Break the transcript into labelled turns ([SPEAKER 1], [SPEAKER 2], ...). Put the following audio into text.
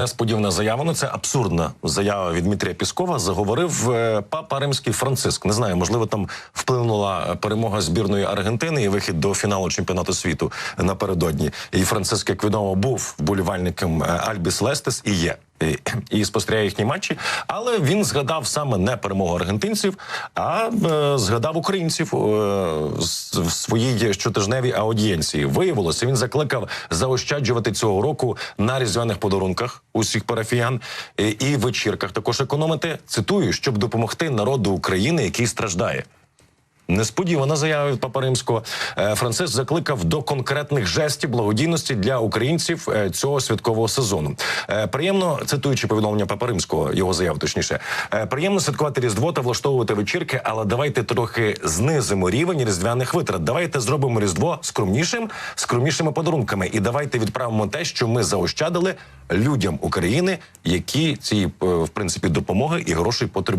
[SPEAKER 1] Несподівана заява. Ну це абсурдна заява від Дмитрія Піскова. Заговорив е, папа римський Франциск. Не знаю, можливо, там вплинула перемога збірної Аргентини і вихід до фіналу чемпіонату світу напередодні. І Франциск, як відомо, був вболівальником е, Альбіс Лестес і є. І, спостерігає їхні матчі, але він згадав саме не перемогу аргентинців, а е, згадав українців е, в своїй щотижневій аудієнції. Виявилося, він закликав заощаджувати цього року на різдвяних подарунках усіх парафіян е, і вечірках. Також економити цитую, щоб допомогти народу України, який страждає. Несподівана заява від Папа Римського. Е, Франциск закликав до конкретних жестів благодійності для українців е, цього святкового сезону. Е, Приємно цитуючи повідомлення Папа Римського, його заяву точніше. Приємно святкувати різдво та влаштовувати вечірки, але давайте трохи знизимо рівень різдвяних витрат. Давайте зробимо різдво скромнішим, скромнішими подарунками, і давайте відправимо те, що ми заощадили людям України, які ці в принципі допомоги і грошей потребують.